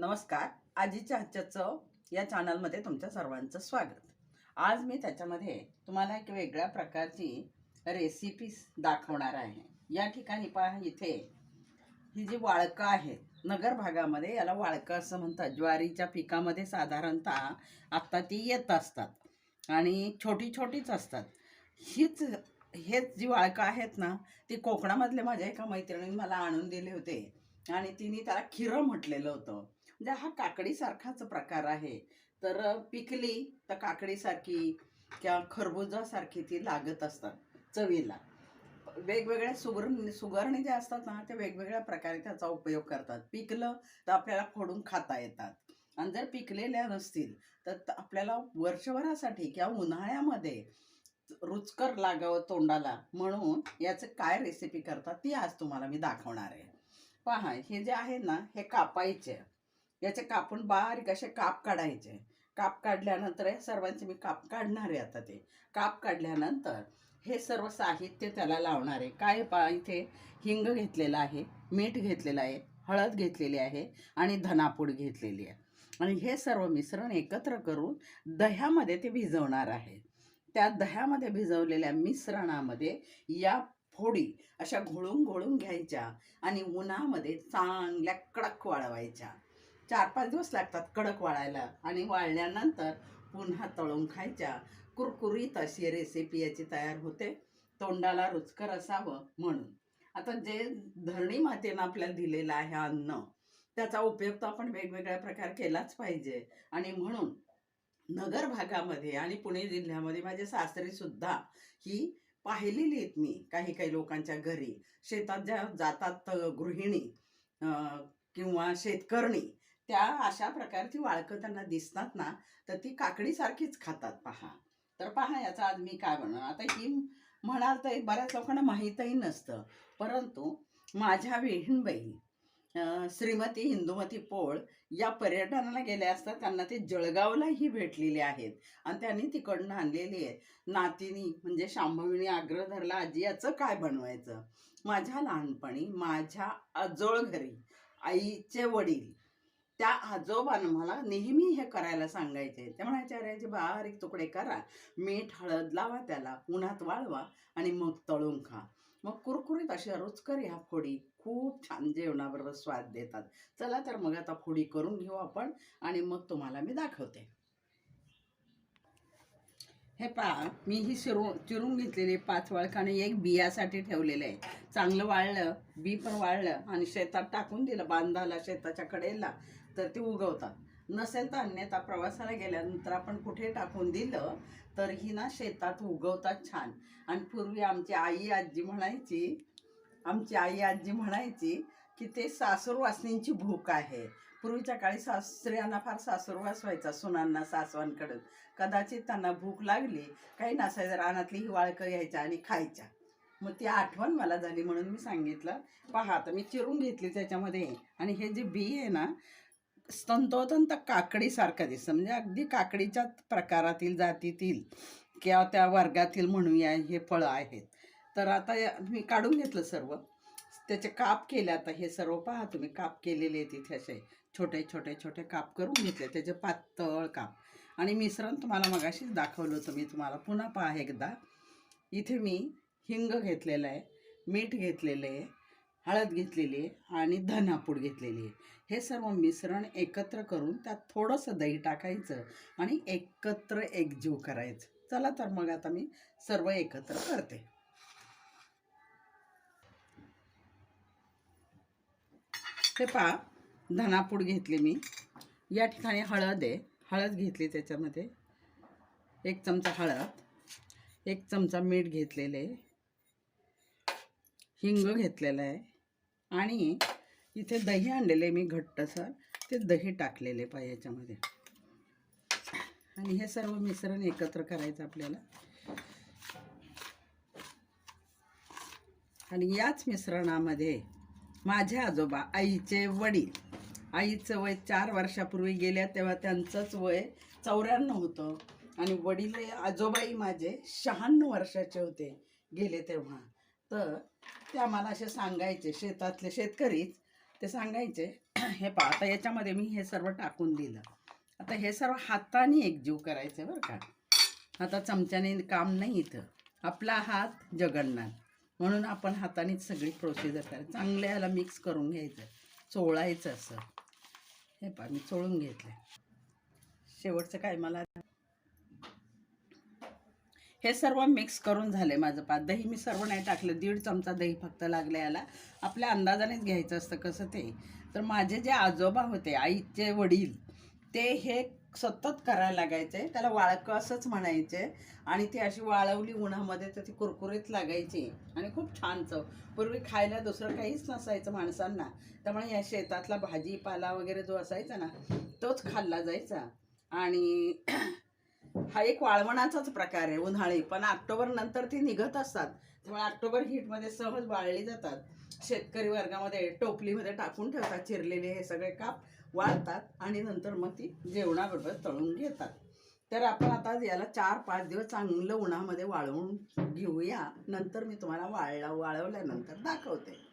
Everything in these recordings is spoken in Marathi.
नमस्कार. आजीच्या हातच्या चव या चॅनलमध्ये तुमच्या सर्वांचं स्वागत. आज मी त्याच्यामध्ये तुम्हाला एक वेगळ्या प्रकारची रेसिपीज दाखवणार आहे. या ठिकाणी पहा इथे ही जी वाळकं आहेत नगर भागामध्ये याला वाळकं असं म्हणतात. ज्वारीच्या पिकामध्ये साधारणतः आत्ता ती येत असतात आणि छोटी छोटीच असतात. हीच हेच जी वाळकं आहेत ना ती कोकणामधले माझ्या एका मैत्रिणीने मला आणून दिले होते आणि तिने त्याला खिरं म्हटलेलं होतं. म्हणजे हा काकडीसारखाच प्रकार आहे. तर पिकली तर काकडीसारखी किंवा खरबुजासारखी ती लागत असतात चवीला. वेगवेगळ्या सुगर सुगरणी जे असतात ना ते वेगवेगळ्या प्रकारे त्याचा उपयोग करतात. पिकलं तर आपल्याला फोडून खाता येतात. आणि जर पिकलेल्या नसतील तर आपल्याला वर्षभरासाठी किंवा उन्हाळ्यामध्ये रुचकर लागावं तोंडाला म्हणून याचं काय रेसिपी करतात ती आज तुम्हाला मी दाखवणार आहे. पहा हे जे आहे ना हे कापायचे. याचे कापून बारीक असे काप काढायचे. काप काढल्यानंतर हे सर्वांचे मी काप काढणार आहे आता ते. काप काढल्यानंतर हे सर्व साहित्य त्याला लावणार आहे. काय पा इथे हिंग घेतलेलं आहे मीठ घेतलेलं आहे हळद घेतलेली आहे आणि धनापूड घेतलेली आहे. आणि हे सर्व मिश्रण एकत्र करून दह्यामध्ये ते भिजवणार आहे. त्या दह्यामध्ये भिजवलेल्या मिश्रणामध्ये या फोडी अशा घोळून घोळून घ्यायच्या आणि उन्हामध्ये चांगल्या कडक वाळवायच्या. चार पाच दिवस लागतात कडक वाळायला आणि वाळल्यानंतर पुन्हा तळून खायच्या. कुरकुरीत अशी रेसिपी याची तयार होते. तोंडाला रुचकर असावं म्हणून. आता जे धरणी मातेनं आपल्याला दिलेलं आहे अन्न त्याचा उपयोग तर आपण वेगवेगळ्या प्रकार केलाच पाहिजे. आणि म्हणून नगर भागामध्ये आणि पुणे जिल्ह्यामध्ये माझे सासरी सुद्धा ही पाहिलेली आहेत मी काही काही लोकांच्या घरी. शेतात ज्या जातात गृहिणी किंवा शेतकरणी त्या अशा प्रकारची वाळकं त्यांना दिसतात ना तर ती काकडीसारखीच खातात. पहा. तर पहा याचा आज मी काय बनवणार आता ही म्हणाल तर बऱ्याच लोकांना माहीतही नसतं. परंतु माझ्या विहीणबाई श्रीमती हिंदुमती पोळ या पर्यटनाला गेल्या असतात त्यांना ते जळगावलाही भेटलेले आहेत. आणि त्यांनी तिकडनं आणलेली आहे नातिनी म्हणजे शांभविणी आग्रह धरला आजी याचं काय बनवायचं? माझ्या लहानपणी माझ्या आजोळ घरी आईचे वडील त्या आजोबानं मला नेहमी हे करायला सांगायचे. ते म्हणायचे अरे बारीक तुकडे करा. मीठ हळद लावा त्याला उन्हात वाळवा आणि मग तळून खा. मग कुरकुरीत अशा रुचकर ह्या फोडी खूप छान जेवणाबरोबर स्वाद देतात. चला तर मग आता फोडी करून घेऊ आपण आणि मग तुम्हाला मी दाखवते. हे पहा मी ही शिरू चिरून घेतलेली पाच वाळखाने एक बियासाठी ठेवलेले आहे. चांगलं वाळलं बी पण वाळलं आणि शेतात टाकून दिलं बांधाला शेताच्या कडेला. तर ते उगवतात. नसेल तर अन्यथा प्रवासाला गेल्यानंतर आपण कुठे टाकून दिलं तर ही ना शेतात उगवतात छान. आणि पूर्वी आमची आई आजी म्हणायची आमची आई आजी म्हणायची की ते सासूरवासनींची भूक आहे. पूर्वीच्या काळी सास स्त्रियांना फार सासूरवास व्हायचा सुनांना सासवांकडून. कदाचित त्यांना भूक लागली काही नसायचं रानातली हिवाळकं यायच्या आणि खायच्या. मग ती आठवण मला झाली म्हणून मी सांगितलं पहा आता मी चिरून घेतली त्याच्यामध्ये. आणि हे जे बी आहे ना स्तंतोतंत काकडीसारखं दिसतं. म्हणजे अगदी काकडीच्या प्रकारातील जातीतील किंवा त्या वर्गातील म्हणूया हे फळं आहेत. तर आता या- मी काढून घेतलं सर्व. त्याचे काप केले आता हे सर्व पहा तुम्ही काप केलेले आहेत इथे असे. छोटे छोटे छोटे काप करून घेतले. त्याचे पातळ काप. आणि मिश्रण तुम्हाला मगाशीच दाखवलं होतं. मी तुम्हाला पुन्हा पहा एकदा. इथे मी हिंग घेतलेलं आहे मीठ घेतलेलं आहे हळद घेतलेली आहे आणि धनापूड घेतलेली आहे. हे सर्व मिश्रण एकत्र करून त्यात थोडंसं दही टाकायचं आणि एकत्र एकजीव करायचं. चला तर मग आता मी सर्व एकत्र करते. हे पहा धनापूड घेतली मी. या ठिकाणी हळद आहे. हळद घेतली त्याच्यामध्ये. एक चमचा हळद एक चमचा मीठ घेतलेलं आहे. हिंग घेतलेलं आहे. आणि इथे दही आणलेले मी घट्टसर. ते दही टाकलेले पाय याच्यामध्ये. आणि हे सर्व मिश्रण एकत्र करायचं आपल्याला. आणि याच मिश्रणामध्ये माझे आजोबा आईचे वडील आईचं वय चार वर्षापूर्वी गेल्या तेव्हा त्यांचंच वय चौऱ्याण्णव होतं. आणि वडील आजोबाई माझे शहाण्णव वर्षाचे होते गेले तेव्हा. तर ते आम्हाला असे सांगायचे शेतातले शेतकरीच ते सांगायचे हे पा आता याच्यामध्ये मी हे सर्व टाकून दिलं. आता हे सर्व हाताने एकजीव करायचं बरं का. आता चमच्याने काम नाही इथं. आपला हात जगन्नाथ. म्हणून आपण हातानेच सगळी प्रोसिजर करायची. चांगलं याला मिक्स करून घ्यायचं. चोळायचं असं. हे पहा मी चोळून घेतलं शेवटचं काय मला हे सर्व मिक्स करून झाले माझं पात. दही मी सर्व नाही टाकलं. दीड चमचा दही फक्त लागलं याला. आपल्या अंदाजानेच घ्यायचं असतं कसं ते. तर माझे जे आजोबा होते आईचे वडील ते हे सतत करायला लागायचे. त्याला वाळकं असंच म्हणायचे. आणि ती अशी वाळवली उन्हामध्ये तर ती कुरकुरीत लागायची. आणि खूप छान चव. पूर्वी खायला दुसरं काहीच नसायचं माणसांना. त्यामुळे या शेतातला भाजीपाला वगैरे जो असायचा ना तोच खाल्ला जायचा. आणि हा एक वाळवणाचाच प्रकार आहे उन्हाळी. पण ऑक्टोबर नंतर ती निघत असतात. त्यामुळे ऑक्टोबर हीटमध्ये सहज वाळली जातात. शेतकरी वर्गामध्ये टोपलीमध्ये टाकून ठेवतात चिरलेले हे सगळे काप वाळतात आणि नंतर मग ती जेवणाबरोबर तळून घेतात. तर आपण आता याला चार पाच दिवस चांगलं उन्हामध्ये वाळवून घेऊया. नंतर मी तुम्हाला वाळला वाळवल्यानंतर दाखवते.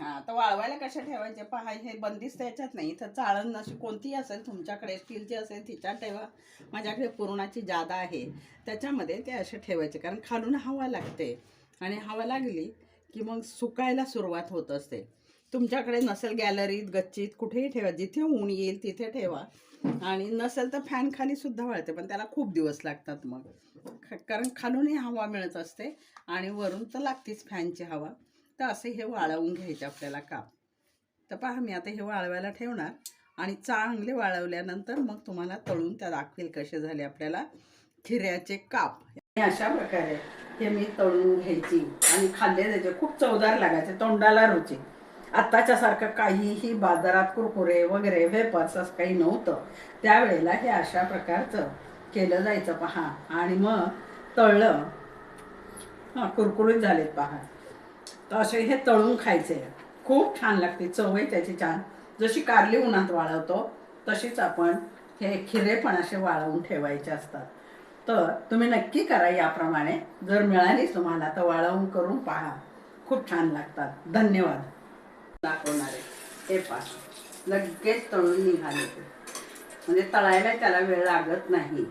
हा तर वाळवायला कशा ठेवायचे? पहा हे बंदिस्त याच्यात नाही. तर चाळण अशी कोणतीही असेल तुमच्याकडे स्टीलची असेल तिच्यात ठेवा. माझ्याकडे पुरणाची जादा आहे. त्याच्यामध्ये ते असे ठेवायचे कारण खालून हवा लागते. आणि हवा लागली की मग सुकायला सुरुवात होत असते. तुमच्याकडे नसेल गॅलरीत गच्चीत कुठेही ठेवा. जिथे ऊन येईल तिथे ठेवा. आणि नसेल तर फॅन खाली सुद्धा वाळते पण त्याला खूप दिवस लागतात मग. कारण खालूनही हवा मिळत असते आणि वरून तर लागतेच फॅनची हवा. तर असे हे वाळवून घ्यायचे आपल्याला काप. तर पहा मी आता हे वाळवायला ठेवणार आणि चांगले वाळवल्यानंतर मग तुम्हाला तळून त्या दाखवेल कसे झाले आपल्याला खिऱ्याचे काप. अशा प्रकारे हे मी तळून घ्यायची आणि खाल्ले जायचे खूप चवदार लागायचे तोंडाला रुची. आत्ताच्या सारखं काहीही बाजारात कुरकुरे वगैरे वेपर्स असं काही नव्हतं. त्यावेळेला हे अशा प्रकारचं केलं जायचं पहा. आणि मग तळलं. हां कुरकुरीत झालेत पहा. तर असे हे तळून खायचे. खूप छान लागते. चवही त्याची छान. जशी कारली उन्हात वाळवतो तशीच आपण हे खिरे पण असे वाळवून ठेवायचे असतात. तर तुम्ही नक्की करा याप्रमाणे. जर मिळालीच तुम्हाला तर वाळवून करून पहा. खूप छान लागतात. धन्यवाद. दाखवणारे. हे पहा. लगेच तळून निघाले ते. म्हणजे तळायला त्याला वेळ लागत नाही.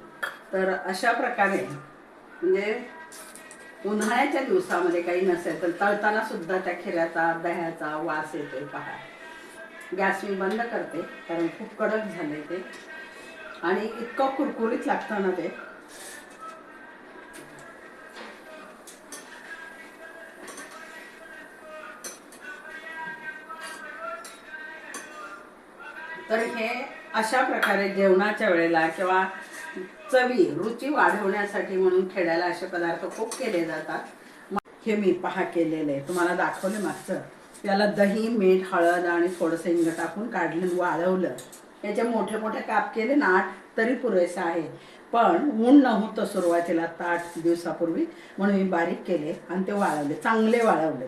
तर अशा प्रकारे म्हणजे उन्हाळ्याच्या दिवसामध्ये काही नसेल तर तळताना सुद्धा त्या खिऱ्याचा दह्याचा वास येतोय पहा. गॅस मी बंद करते कारण खूप कडक झाले ते. आणि इतकं कुरकुरीत लागतं ना ते. तर हे अशा प्रकारे जेवणाच्या वेळेला किंवा चवी रुची वाढवण्यासाठी म्हणून खेड्याला असे पदार्थ खूप केले जातात. हे मी पहा केलेले. आहे तुम्हाला दाखवले मागचं. त्याला दही मीठ हळद आणि थोडंसं इंग टाकून काढलं वाळवलं. याचे मोठे मोठे काप केले ना आठ तरी पुरेसे आहे पण ऊन नव्हतं सुरुवातीला आता आठ दिवसापूर्वी. म्हणून मी बारीक केले आणि ते वाळवले. चांगले वाळवले.